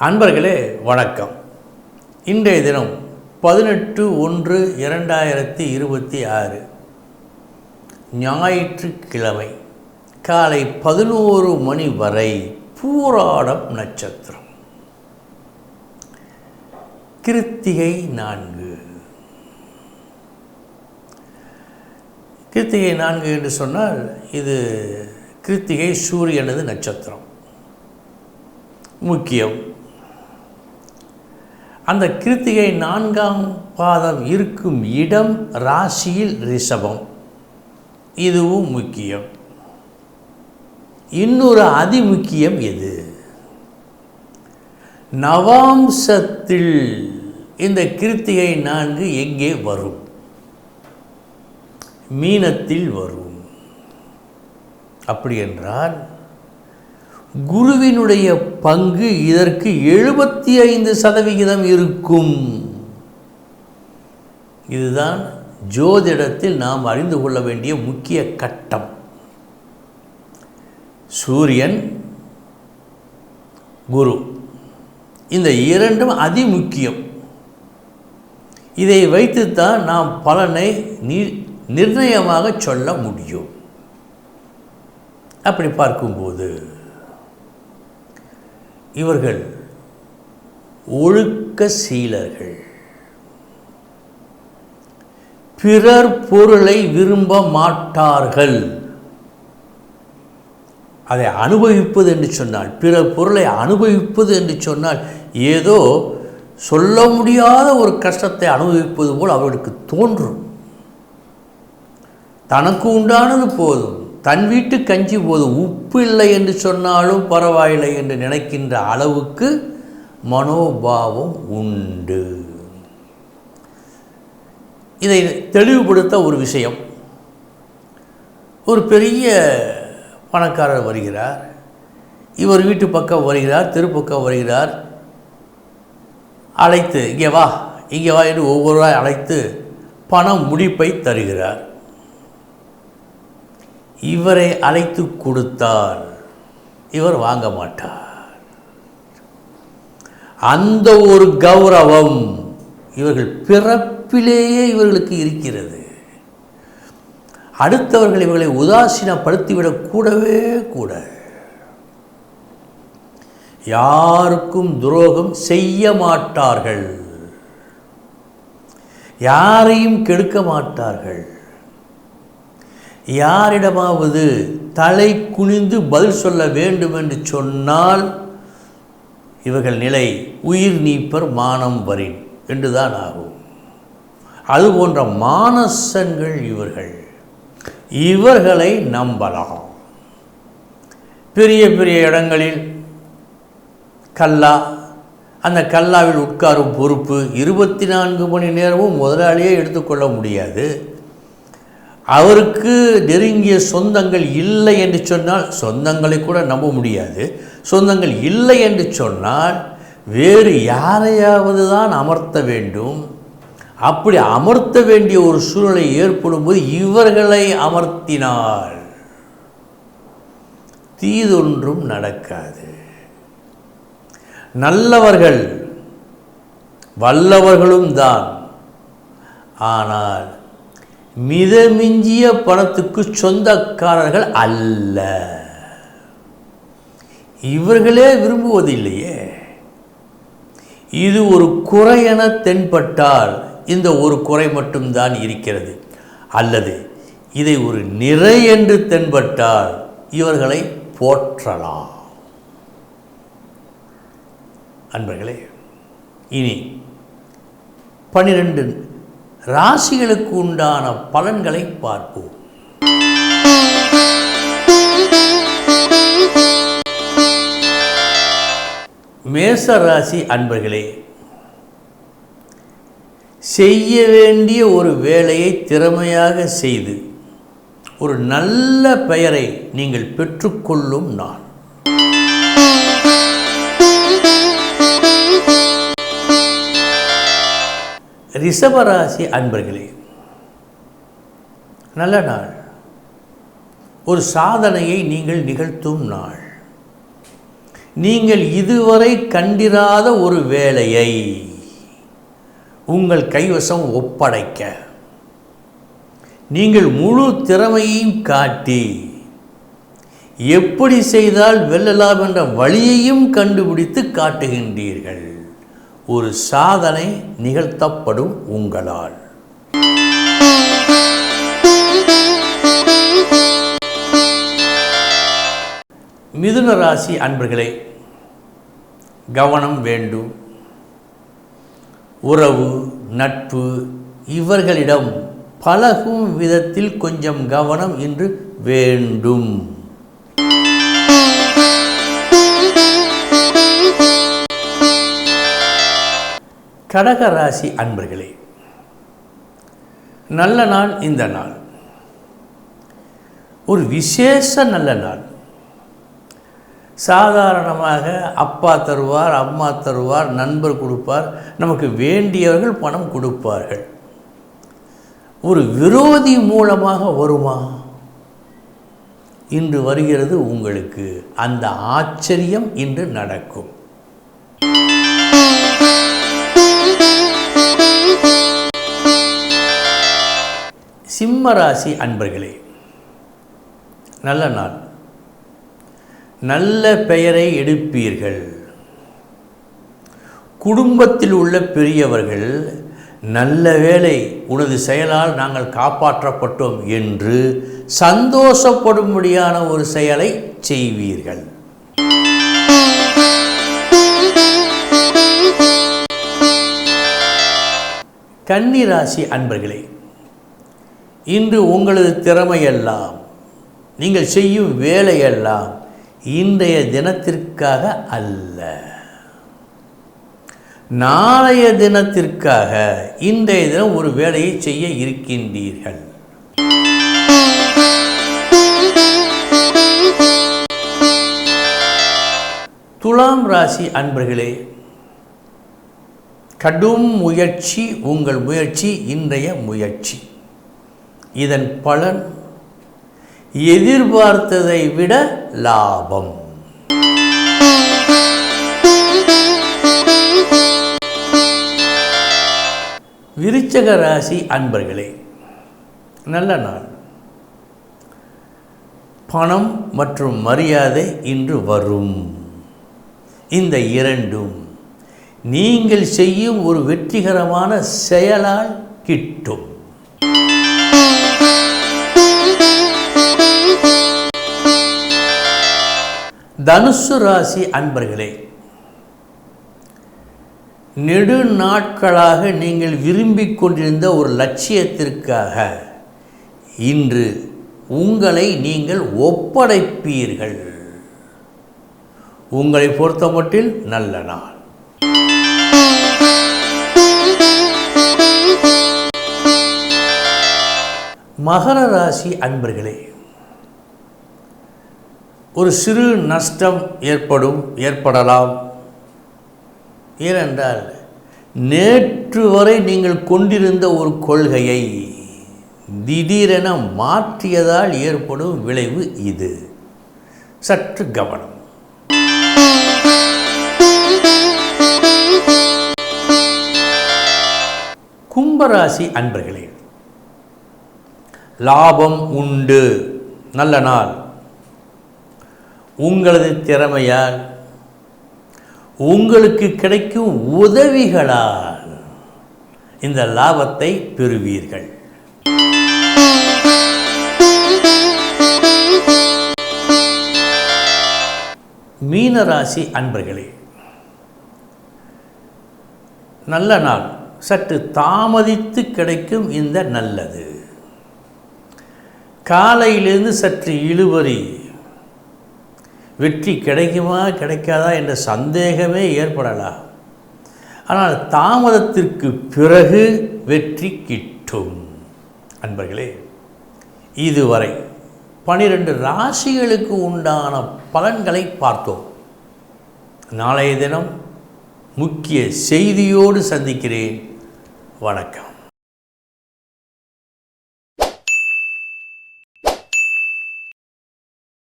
அன்பர்களே வணக்கம். இன்றைய தினம் பதினெட்டு ஒன்று இரண்டாயிரத்தி இருபத்தி ஆறு. ஞாயிற்றுக்கிழமை காலை பதினோரு மணி வரை பூராடம் நட்சத்திரம். கிருத்திகை நான்கு. கிருத்திகை நான்கு என்று சொன்னால் இது கிருத்திகை சூரியனது நட்சத்திரம். முக்கியம். அந்த கிருத்திகை நான்காம் பாதம் இருக்கும் இடம் ராசியில் ரிஷபம். இதுவும் முக்கியம். இன்னொரு அதிமுக்கியம் எது? நவாம்சத்தில் இந்த கிருத்திகை நான்கு எங்கே வரும்? மீனத்தில் வரும். அப்படி என்றால் குருவினுடைய பங்கு இதற்கு எழுபத்தி ஐந்து சதவிகிதம் இருக்கும். இதுதான் ஜோதிடத்தில் நாம் அறிந்து கொள்ள வேண்டிய முக்கிய கட்டம். சூரியன் குரு. இந்த இரண்டும் அதி முக்கியம். இதை வைத்துத்தான் நாம் பலனை நி நிர்ணயமாக சொல்ல முடியும். அப்படி பார்க்கும்போது இவர்கள் ஒழுக்க சீலர்கள். பிறர் பொருளை விரும்ப மாட்டார்கள். அதை அனுபவிப்பது என்று சொன்னால் பிறர் பொருளை அனுபவிப்பது என்று சொன்னால் ஏதோ சொல்ல முடியாத ஒரு கஷ்டத்தை அனுபவிப்பது போல் அவர்களுக்கு தோன்றும். தனக்கு உண்டானது போதும். தன் வீட்டு கஞ்சி போதும் உப்பு இல்லை என்று சொன்னாலும் பரவாயில்லை என்று நினைக்கின்ற அளவுக்கு மனோபாவம் உண்டு. இதை தெளிவுபடுத்த ஒரு விஷயம். ஒரு பெரிய பணக்காரர் வருகிறார். இவர் வீட்டு பக்கம் வருகிறார் தெருப்பக்கம் வருகிறார். அழைத்து இங்கே வா இங்கே வா என்று ஒவ்வொருவராய் அழைத்து பணம் முடிப்பை தருகிறார். இவரை அழைத்து கொடுத்தால் இவர் வாங்க மாட்டார். அந்த ஒரு கௌரவம் இவர்கள் பிறப்பிலேயே இவர்களுக்கு இருக்கிறது. அடுத்தவர்கள் இவர்களை உதாசீனப்படுத்திவிடக் கூடவே கூட. யாருக்கும் துரோகம் செய்ய மாட்டார்கள். யாரையும் கெடுக்க மாட்டார்கள். யாரிடமாவது தலை குனிந்து பதில் சொல்ல வேண்டும் என்று சொன்னால் இவர்கள் நிலை உயிர் நீப்பர் மானம் வரின் என்றுதான் ஆகும். அது போன்ற மானசங்கள் இவர்கள். இவர்களை நம்பலாம். பெரிய பெரிய இடங்களில் கல்லா அந்த கல்லாவில் உட்காரும் பொறுப்பு இருபத்தி நான்கு மணி நேரமும் முதலாளியே எடுத்துக்கொள்ள முடியாது. அவருக்கு நெருங்கிய சொந்தங்கள் இல்லை என்று சொன்னால் சொந்தங்களை கூட நம்ப முடியாது. சொந்தங்கள் இல்லை என்று சொன்னால் வேறு யாரையாவது தான் அமர்த்த வேண்டும். அப்படி அமர்த்த வேண்டிய ஒரு சூழ்நிலை ஏற்படும் போது இவர்களை அமர்த்தினால் தீதொன்றும் நடக்காது. நல்லவர்கள் வல்லவர்களும் தான். ஆனால் மிதமிஞ்சிய பணத்துக்கு சொந்தக்காரர்கள் அல்ல. இவர்களே விரும்புவதில்லையே. இது ஒரு குறை என தென்பட்டால் இந்த ஒரு குறை மட்டும்தான் இருக்கிறது. அல்லது இதை ஒரு நிறை என்று தென்பட்டால் இவர்களை போற்றலாம். அன்பர்களே இனி பனிரெண்டு ராசிகளுக்கு உண்டான பலன்களை பார்ப்போம். மேச ராசி அன்பர்களே செய்ய வேண்டிய ஒரு வேலையை திறமையாக செய்து ஒரு நல்ல பெயரை நீங்கள் பெற்றுக்கொள்ளும் நான் ரிஷபராசி அன்பர்களே நல்ல நாள். ஒரு சாதனையை நீங்கள் நிகழ்த்தும் நாள். நீங்கள் இதுவரை கண்டிராத ஒரு வேலையை உங்கள் கைவசம் ஒப்படைக்க. நீங்கள் முழு திறமையையும் காட்டி எப்படி செய்தால் வெல்லலாம் என்ற வழியையும் கண்டுபிடித்து காட்டுகின்றீர்கள். ஒரு சாதனை நிகழ்த்தப்படும் உங்களால். மிதுன ராசி அன்பர்களே கவனம் வேண்டும். உறவு நட்பு இவர்களிடம் பழகும் விதத்தில் கொஞ்சம் கவனம் இன்று வேண்டும். கடக ராசி அன்பர்களே நல்ல நாள் இந்த நாள். ஒரு விசேஷ நல்ல நாள். சாதாரணமாக அப்பா தருவார் அம்மா தருவார் நண்பர் கொடுப்பார் நமக்கு வேண்டியவர்கள் பணம் கொடுப்பார்கள். ஒரு விரோதி மூலமாக வருமா? இன்று வருகிறது உங்களுக்கு. அந்த ஆச்சரியம் இன்று நடக்கும். சிம்மராசி அன்பர்களே நல்ல நாள். நல்ல பெயரை எடுப்பீர்கள். குடும்பத்தில் உள்ள பெரியவர்கள் நல்ல வேலை உனது செயலால் நாங்கள் காப்பாற்றப்பட்டோம் என்று சந்தோஷப்படும்படியான ஒரு செயலை செய்வீர்கள். கன்னிராசி அன்பர்களே இன்று உங்களது திறமையெல்லாம் நீங்கள் செய்யும் வேலையெல்லாம் இன்றைய தினத்திற்காக அல்ல. நாளைய தினத்திற்காக இன்றைய தினம் ஒரு வேலையை செய்ய இருக்கின்றீர்கள். துலாம் ராசி அன்பர்களே கடும் முயற்சி உங்கள் முயற்சி இன்றைய முயற்சி. இதன் பலன் எதிர்பார்த்ததை விட லாபம். விருச்சக ராசி அன்பர்களே நல்ல நாள். பணம் மற்றும் மரியாதை இன்று வரும். இந்த இரண்டும் நீங்கள் செய்யும் ஒரு வெற்றிகரமான செயலால் கிட்டும். தனுசு ராசி அன்பர்களே நெடு நாட்களாக நீங்கள் விரும்பிக் கொண்டிருந்த ஒரு லட்சியத்திற்காக இன்று உங்களை நீங்கள் ஒப்படைப்பீர்கள். உங்களை பொறுத்தமட்டில் நல்ல நாள். மகர ராசி அன்பர்களே ஒரு சிறு நஷ்டம் ஏற்படும் ஏற்படலாம். ஏனென்றால் நேற்று வரை நீங்கள் கொண்டிருந்த ஒரு கொள்கையை திடீரென மாற்றியதால் ஏற்படும் விளைவு இது. சற்று கவனம். கும்பராசி அன்பர்களே லாபம் உண்டு. நல்ல நாள். உங்களது திறமையால் உங்களுக்கு கிடைக்கும் உதவிகளால் இந்த லாபத்தை பெறுவீர்கள். மீனராசி அன்பர்களே நல்ல நாள். சற்று தாமதித்து கிடைக்கும் இந்த நல்லது. காலையிலிருந்து சற்று இழுபறி. வெற்றி கிடைக்குமா கிடைக்காதா என்ற சந்தேகமே ஏற்படலாம். ஆனால் தாமதத்திற்கு பிறகு வெற்றி கிட்டும். அன்பர்களே இதுவரை பனிரெண்டு ராசிகளுக்கு உண்டான பலன்களை பார்த்தோம். நாளைய தினம் முக்கிய செய்தியோடு சந்திக்கிறேன். வணக்கம்.